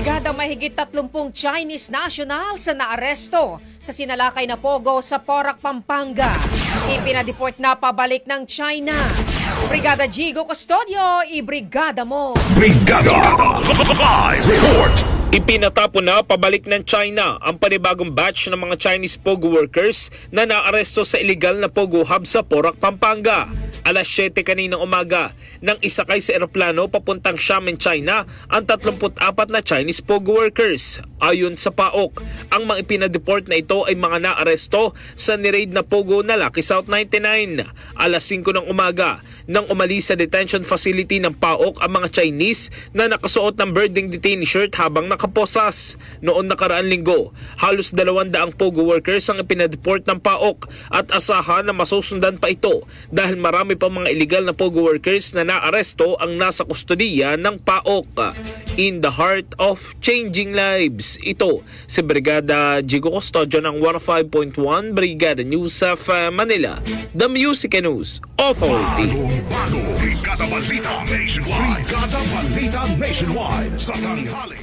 Brigada mahigit 30 Chinese nationals sa naaresto sa sinalakay na pogo sa Porac, Pampanga. Ipinadeport na pabalik ng China. Brigada Jigo Custodio, ibrigada mo. Brigada Report Ipinatapon na pabalik ng China ang panibagong batch ng mga Chinese Pogo workers na naaresto sa illegal na Pogo Hub sa Porac, Pampanga. Alas 7 kaninang umaga nang isakay sa eroplano papuntang Xiamen, China ang 34 na Chinese Pogo workers. Ayon sa PAOK, ang mga ipinadeport na ito ay mga naaresto sa niraid na Pogo na Lucky South 99. Alas 5 ng umaga nang umalis sa detention facility ng PAOK ang mga Chinese na nakasuot ng birding detainee shirt habang nakaposas. Noon nakaraan linggo, halos 200 Pogo workers ang ipinadeport ng PAOK at asahan na masusundan pa ito dahil marami pa mga illegal na Pogo workers na naaresto ang nasa kustodiya ng PAOK. In the heart of changing lives, ito si Brigada Jigo Custodio ng 105.1 Brigada News of uh, Manila, The Music News Authority. Bagong bago Brigada Balita Nationwide. Brigada Balita Nationwide. Sa tanghali